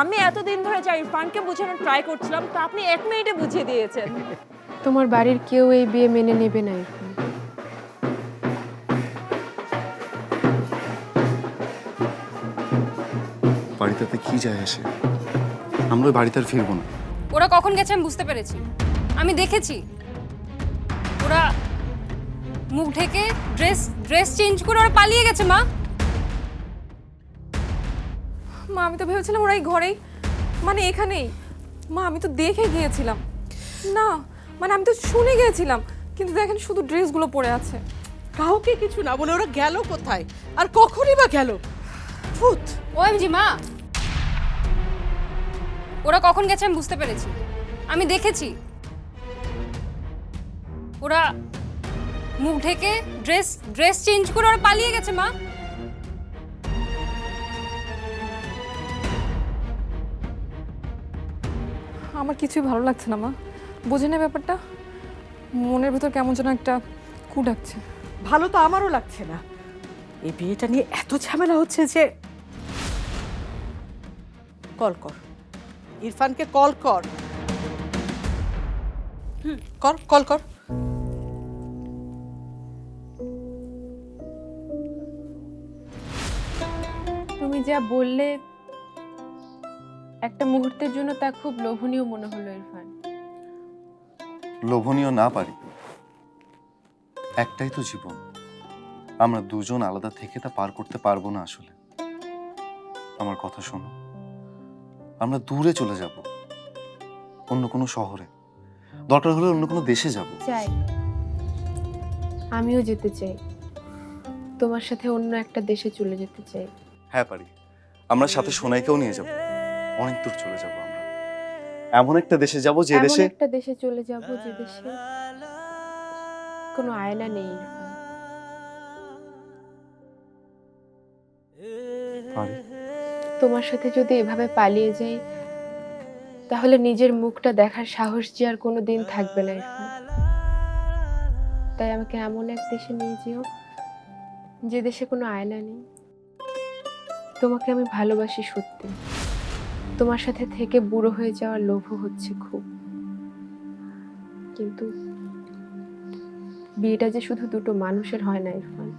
আমি এতদিন ধরে যা ইরফানকে বোঝানোর ট্রাই করছিলাম তা আপনি এক মিনিটে বুঝিয়ে দিয়েছেন। তোমার বাড়ির কেউ এই বিয়ে মেনে নেবে না ইরফান। বাড়িটাতে কি যায় আসে? আমরা বাড়িতে আর ফিরবো না। ওরা কখন গেছে আমি বুঝতে পেরেছি। আমি দেখেছি। ওরা মুখ ঢেকে ড্রেস ড্রেস চেঞ্জ করে ওরা পালিয়ে গেছে মা। মা আমি তো ভেবেছিলাম ওরা এই ঘরেই মানে এখানেই। মা আমি তো দেখে গিয়েছিলাম। না মানে আমি তো শুনে গিয়েছিলাম কিন্তু দেখেন শুধু ড্রেসগুলো পরে আছে। কাউকে কিছু না বলে ওরা গেল কোথায়? আর কখনই বা গেল? ভূত! ওএমজি মা! ওরা কখন গেছে আমি বুঝতে পেরেছি। আমি দেখেছি। ওরা মুখ ঢেকে ড্রেস ড্রেস চেঞ্জ করে ওরা পালিয়ে গেছে মা। আমার কিছুই ভালো লাগছে না মা। বোঝে না ব্যাপারটা। মনের ভেতর কেমন যেন একটা কু ডাকছে। ভালো তো আমারও লাগছে না। এই বিয়েটা নিয়ে এত ঝামেলা হচ্ছে যে কল কর। ইরফানকে কল কর। কর কল কর। তুমি যা বললে একটা মুহূর্তের জন্য তা খুব লোভনীয় মনে হলো ইরফান। লোভনীয় না পারি। একটাই তো জীবন। আমরা দুজন আলাদা থেকে তা পার করতে পারব না আসলে। আমার কথা শোনো। আমরা দূরে চলে যাব। অন্য কোনো শহরে। দরকার হলে অন্য কোনো দেশে যাব। চাই। আমিও যেতে চাই। তোমার সাথে অন্য একটা দেশে চলে যেতে চাই। হ্যাঁ পারি। আমরা সাথে সোনাইকেও নিয়ে যাব। অনেক দূর চলে যাব আমরা। এমন একটা দেশে যাব যে এমন দেশে একটা দেশে চলে যাব যে দেশে কোনো আয়না নেই। তোমার সাথে যদি এভাবে পালিয়ে যাই তাহলে নিজের মুখটা দেখার সাহস যে আর কোনো দিন থাকবে না ইরফান তাই আমাকে এমন এক দেশে নিয়ে যেও যে দেশে কোনো আয়না নেই। তোমাকে আমি ভালোবাসি সত্যি। তোমার সাথে থেকে বুড়ো হয়ে যাওয়ার লোভও হচ্ছে খুব। কিন্তু বিয়েটা যে শুধু দুটো মানুষের হয় না, ইরফান।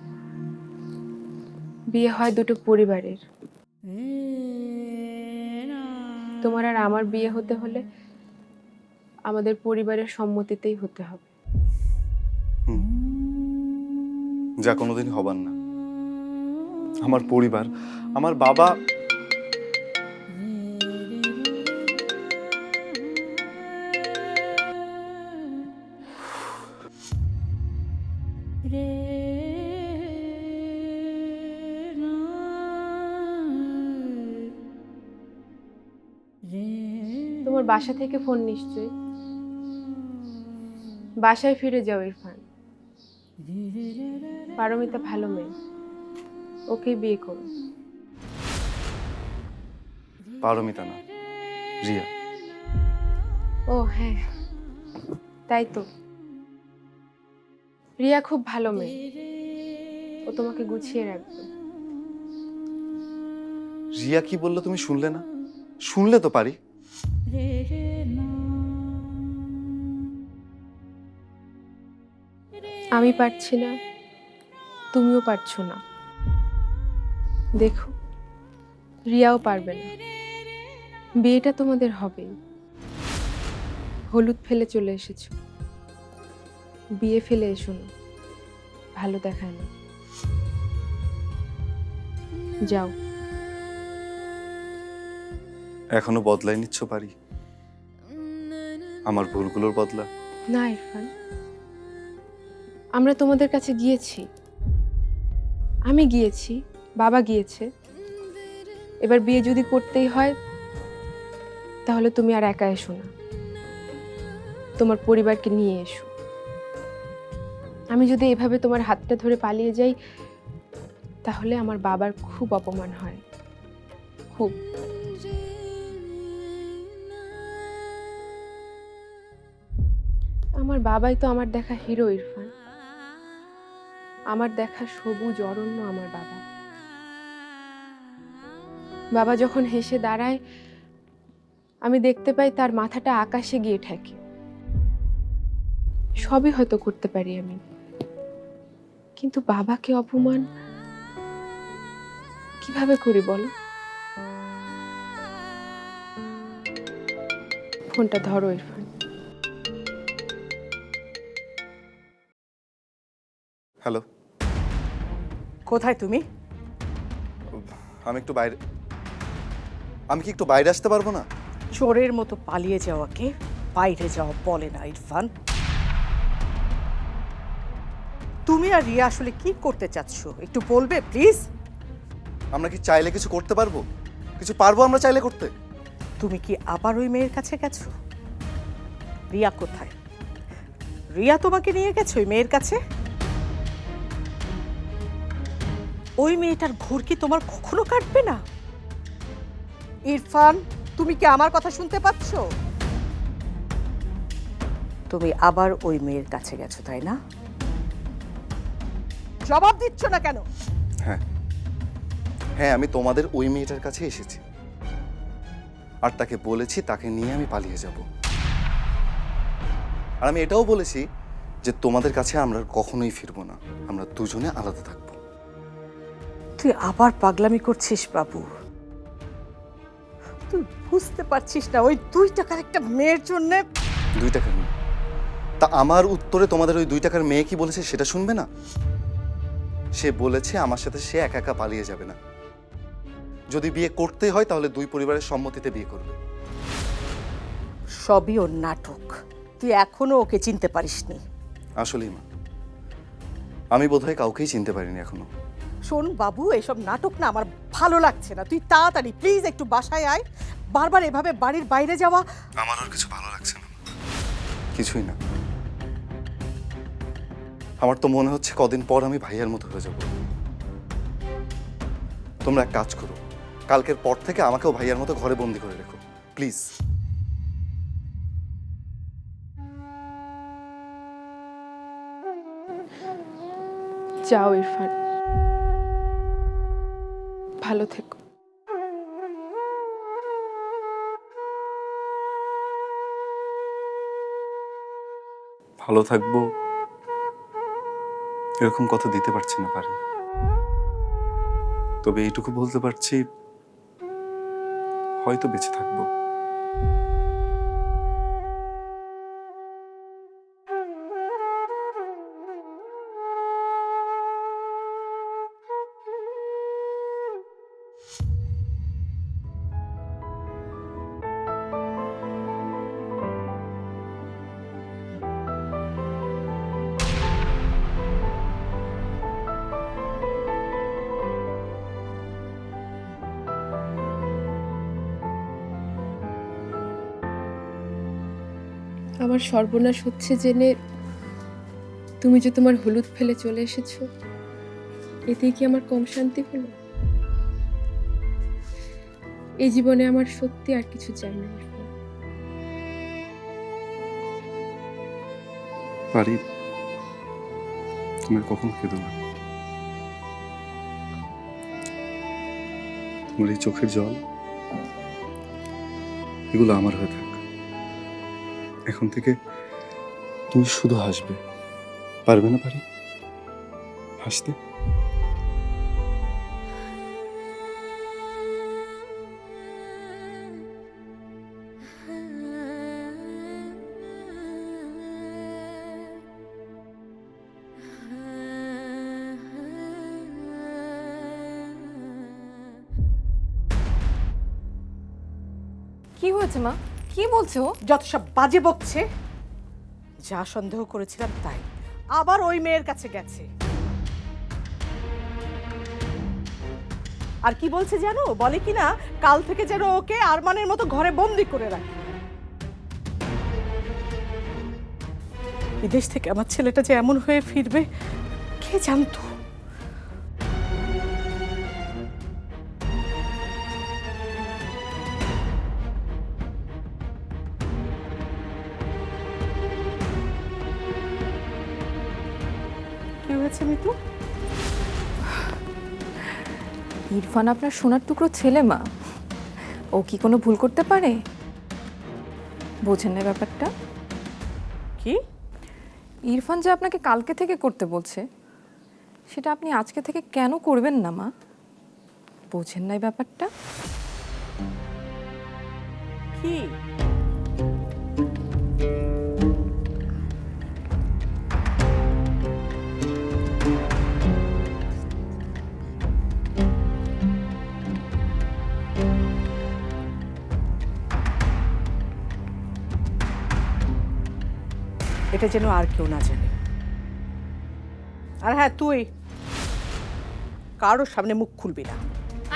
বিয়ে হয় দুটো পরিবারের। তোমার আর আমার বিয়ে হতে হলে আমাদের পরিবারের সম্মতিতেই হতে হবে। যা কোনোদিন হবার না। আমার পরিবার, আমার বাবা তোমার বাসা থেকে ফোন নিশ্চয়ই। বাসায় ফিরে যাও ইরফান। পারমিতা ভালো মেয়ে। ওকে বিয়ে করো। পারমিতা না রিয়া। ও হ্যাঁ তাই তো। রিয়া খুব ভালো মেয়ে। ও তোমাকে গুছিয়ে রাখবে। রিয়া কি বলল তুমি শুনলে না? শুনলে তো পারি। আমি পারছি না। তুমিও পারছ না। দেখো রিয়াও পারবে না। বিয়েটা তোমাদের হবেই। হলুদ ফেলে চলে এসেছ। বিয়ে ফেলে এসো না। ভালো দেখায় না যাও। এখনও বদলাই নিচ্ছ পারি আমার ভুলগুলোর বদলা। না, ইরফান। আমরা তোমাদের কাছে গিয়েছি। আমি গিয়েছি, বাবা গিয়েছে। এবার বিয়ে যদি করতেই হয়, তাহলে তুমি আর একা এসো না। তোমার পরিবারকে নিয়ে এসো। আমি যদি এভাবে তোমার হাতটা ধরে পালিয়ে যাই, তাহলে আমার বাবার খুব অপমান হয়। খুব। আমার বাবাই তো আমার দেখা হিরো ইরফান। আমার দেখা সবুজ অরণ্য আমার বাবা। বাবা যখন হেসে দাঁড়ায়, আমি দেখতে পাই তার মাথাটা আকাশে গিয়ে ঠেকে। সবই হয়তো করতে পারি আমি। কিন্তু বাবাকে অপমান কীভাবে করি বলো? ফোনটা ধরো ইরফান। হ্যালো কোথায় তুমি? আমি একটু বাইরে আমি কি একটু বাইরে আসতে পারব না? চোরের মতো পালিয়ে যাওয়াকে বাইরে যাওয়া বলে না ইরফান। তুমি আর রিয়া আসলে কি করতে চাচ্ছ? একটু বলবে প্লিজ? আমরা কি চাইলে কিছু করতে পারব? কিছু পারব আমরা চাইলে করতে? তুমি কি আবার ওই মেয়ের কাছে গেছো? রিয়া কোথায়? রিয়া তোমাকে নিয়ে গেছে ওই মেয়ের কাছে? ওই মেয়েটার ঘোর কি তোমার কখনো কাটবে না? ইরফান, তুমি কি আমার কথা শুনতে পাচ্ছ? তুমি আবার ওই মেয়ের কাছে গেছো, তাই না? জবাব দিচ্ছ না কেন? হ্যাঁ। হ্যাঁ আমি তোমাদের ওই মেয়েটার কাছে এসেছি। আর তাকে বলেছি, তাকে নিয়ে আমি পালিয়ে যাব। আর আমি এটাও বলেছি যে তোমাদের কাছে আমরা কখনোই ফিরবো না। আমরা দুজনে আলাদা থাকব। তুই আবার পাগলামি করছিস বাবু। তুই বুঝতে পারছিস না ওই দুই টাকার একটা মেয়ের জন্য। দুই টাকার মেয়ে? তা আমার উত্তরে তোমাদের ওই দুই টাকার মেয়ে কি বলেছে সেটা শুনবে না? সে বলেছে আমার সাথে সে একা একা পালিয়ে যাবে না। যদি বিয়ে করতে হয় তাহলে দুই পরিবারের সম্মতিতে বিয়ে করবে। সবই ওর নাটক। তুই এখনও ওকে চিনতে পারিসনি। আসলেই মা। আমি বোধহয় কাউকেই চিনতে পারিনি এখনও। শোন বাবু এসব নাটক না আমার ভালো লাগছে না। তুই তাড়াতাড়ি প্লিজ একটু বাসায় আয়। বারবার এভাবে বাড়ির বাইরে যাওয়া। আমার আর কিছু ভালো লাগছে না। কিছুই না। আমার তো মনে হচ্ছে কদিন পর আমি ভাইয়ার মতো হয়ে যাব। তোমরা এক কাজ করো কালকের পর থেকে আমাকেও ভাইয়ার মতো ঘরে বন্দি করে রেখো প্লিজ যাও ইরফান। ভালো থেকো। ভালো থাকব, এরকম কথা দিতে পারছি না পারে। তবে এইটুকু বলতে পারছি, হয়তো বেঁচে থাকব। আমার সর্বনাশ হচ্ছে জেনে তুমি যে তোমার হলুদ ফেলে চলে এসেছ, এতেই কি আমার কম শান্তি হলো? এই জীবনে আমার সত্যি আর কিছু চাই না পারি। তুমি কখনো না। তোমার এই চোখের জল, এগুলো আমার হয়ে থাক। এখন থেকে তুমি শুধু হাসবে। পারবে না পারি? হাসতে? কি হয়েছে মা? কি বলছো? যত সব বাজে বকছে। যা সন্দেহ করেছিলাম তাই। আবার ওই মেয়ের কাছে গেছে। আর কি বলছে জানো? বলে কি না, কাল থেকে যেন ওকে আরমানের মতো ঘরে বন্দি করে রাখে। বিদেশ থেকে আমার ছেলেটা যে এমন হয়ে ফিরবে, কে জানতো? হয়েছে মিতু? ইরফান আপনার সোনার টুকরো ছেলে মা। ও কি কোনো ভুল করতে পারে? বোঝেন না ব্যাপারটা। কি? ইরফান যে আপনাকে কালকে থেকে করতে বলছে সেটা আপনি আজকে থেকে কেন করবেন না মা? বোঝেন না ব্যাপারটা। কি? এটা যেন আর কেউ না জানে। আর হ্যাঁ তুই কারোর সামনে মুখ খুলবি না।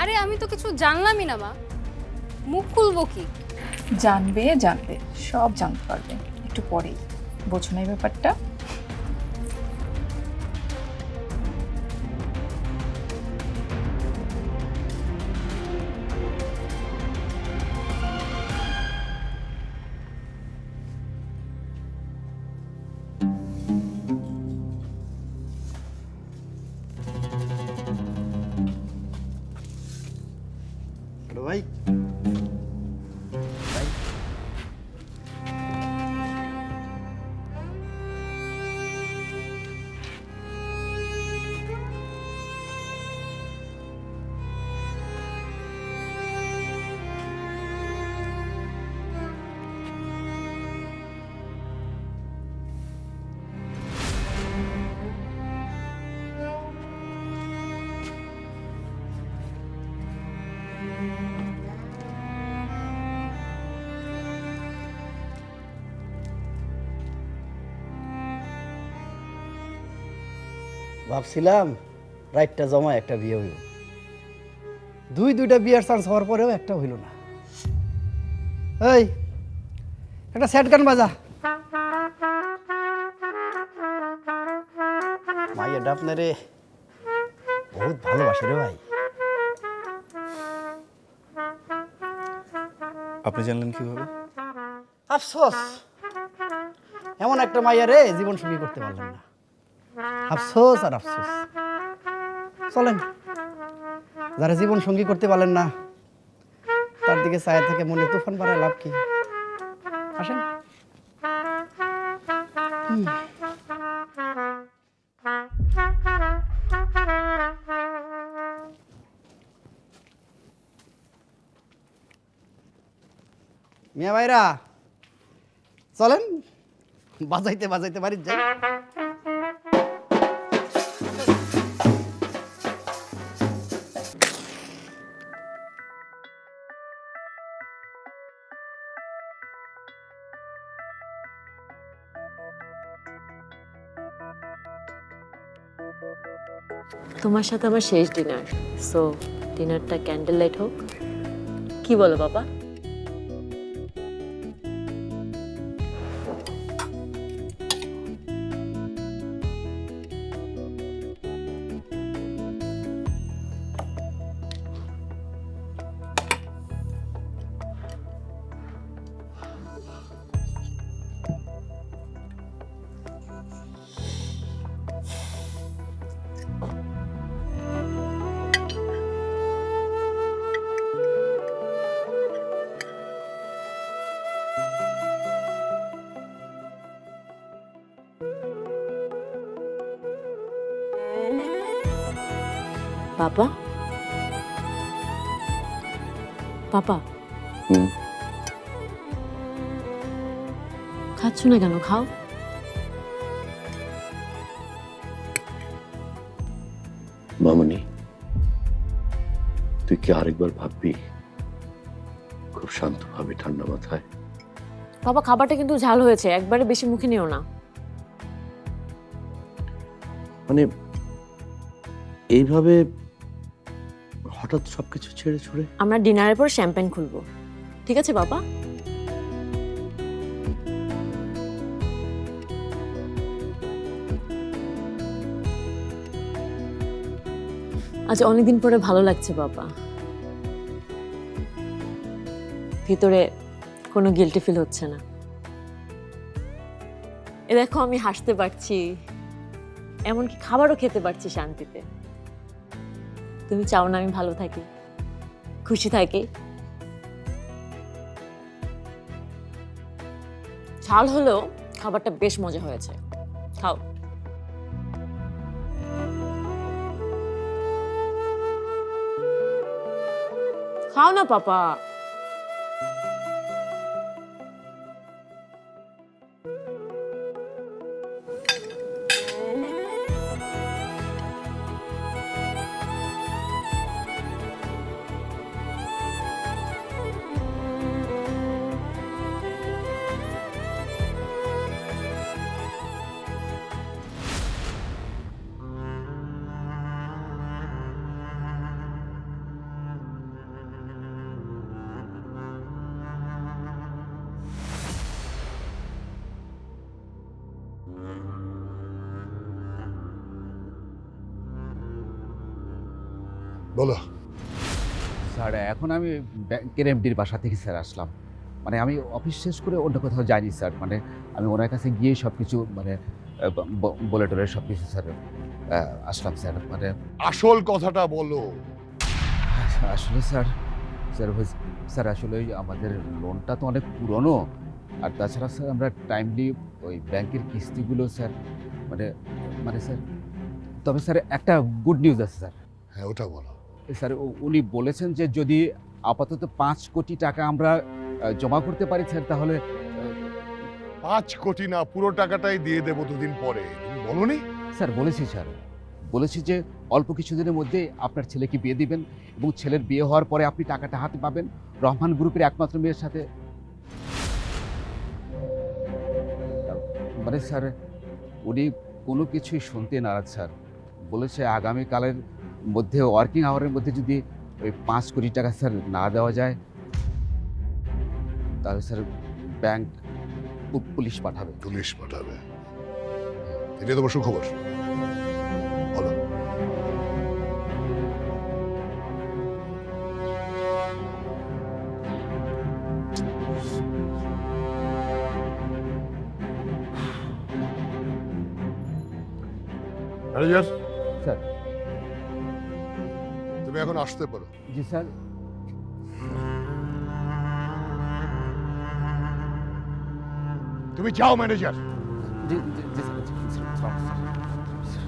আরে আমি তো কিছু জানলামই না মা। মুখ খুলবো কি? জানবে জানবে সব জানতে পারবে। একটু পরেই। বোঝো না এই ব্যাপারটা। ভাবছিলাম রাইটটা জমা একটা বিয়ে হইল দুই দুইটা বিয়ের চান্স হওয়ার পরেও একটা হইল না। এই একটা স্যাট গান বাজা। মাইয়াটা আপনারে বহুত ভালোবাসে রে ভাই। আপনি জানলেন কীভাবে? আফসোস। এমন একটা মাইয়া রে জীবন সঙ্গী করতে পারলেন না। আফসোস আর আফসোস। চলেন। যারা জীবন সঙ্গী করতে পারলেন না, তার দিকে চায় থেকে মনে তুফান বাড়ায় লাভ কি? আসেন। মিয়া ভাইরা, চলেন। বাজাইতে বাজাইতে বাড়ির যাই। তোমার সাথে আমার শেষ ডিনার সো ডিনারটা ক্যান্ডেল লাইট হোক। কি বলো বাবা? পাপা হুম। খাচ্ছ না কেন খাও মামনি তুই কি আরেকবার ভাববি? খুব শান্তভাবে ঠান্ডা মাথায়। বাবা খাবারটা কিন্তু ঝাল হয়েছে একবারে বেশি মুখে নিও না। মানে এইভাবে হঠাৎ সবকিছু ছেড়ে ছুড়ে? আমরা ডিনারের পর শ্যাম্পেন খুলবো। ঠিক আছে, বাবা? আজ অনেকদিন পরে ভালো লাগছে, বাবা। ভিতরে কোনো গিল্টি ফিল হচ্ছে না। এ দেখো, আমি হাসতে পারছি। এমনকি খাবারও খেতে পারছি শান্তিতে। তুমি চাও না আমি ভালো থাকি? খুশি থাকি? ঝাল হলেও খাবারটা বেশ মজা হয়েছে। খাও। খাও না, পাপা। বলো। স্যার এখন আমি ব্যাংকের এমডির বাসা থেকে স্যার আসলাম। মানে আমি অফিস শেষ করে অন্য কোথাও যাইনি স্যার। মানে আমি ওনার কাছে গিয়ে সব কিছু মানে বলে টলে সব কিছু স্যার আসলাম স্যার। মানে আসল কথাটা বলো। আসলে স্যার স্যার স্যার আসলে ওই আমাদের লোনটা তো অনেক পুরনো। আর তাছাড়া স্যার আমরা টাইমলি ওই ব্যাংকের কিস্তিগুলো স্যার মানে মানে স্যার তবে স্যার একটা গুড নিউজ আছে স্যার। হ্যাঁ ওটা বলো। স্যার উনি বলেছেন যে যদি আপাতত পাঁচ কোটি টাকা আমরা জমা করতে পারি স্যার তাহলে পাঁচ কোটি না পুরো টাকাটাই দিয়ে দেবো দুদিন পরে। তুমি বলনি? স্যার বলেছি স্যার। বলেছি যে অল্প কিছুদিনের মধ্যে আপনার ছেলেকে বিয়ে দিবেন এবং ছেলের বিয়ে হওয়ার পরে আপনি টাকাটা হাতে পাবেন। রহমান গ্রুপের একমাত্র মেয়ের সাথে। মানে স্যার উনি কোনো কিছুই শুনতে নারাজ স্যার। বলেছে আগামীকালের মধ্যে ওয়ার্কিং আওয়ারের মধ্যে যদি ওই পাঁচ কোটি টাকা স্যার না দেওয়া যায় তাহলে স্যার ব্যাংক পুলিশ পাঠাবে। পুলিশ পাঠাবে। এটা তোমার সুখবর? বলো। আসতে পারো। জি স্যার। তুমি যাও ম্যানেজার জি জি জি স্যার জি, জি, স্যার, স্যার।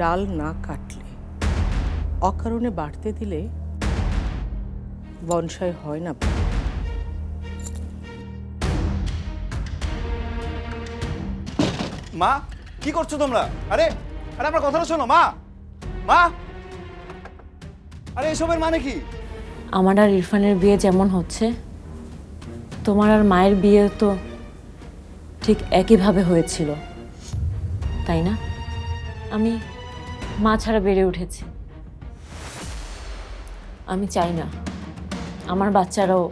ডাল না কাটলে অকারণে বাড়তে দিলে বনসাই হয় না। মা কি করছ তোমরা? আরে আরে আমার কথাটা শোনো মা। মা! আরে এসবের মানে কি? আমার আর ইরফানের বিয়ে যেমন হচ্ছে তোমার আর মায়ের বিয়ে তো ঠিক একইভাবে হয়েছিল তাই না? আমি মা ছাড়া বেড়ে উঠেছি। আমি চাই না আমার বাচ্চারাও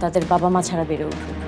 তাদের বাবা মা ছাড়া বেড়ে উঠুক।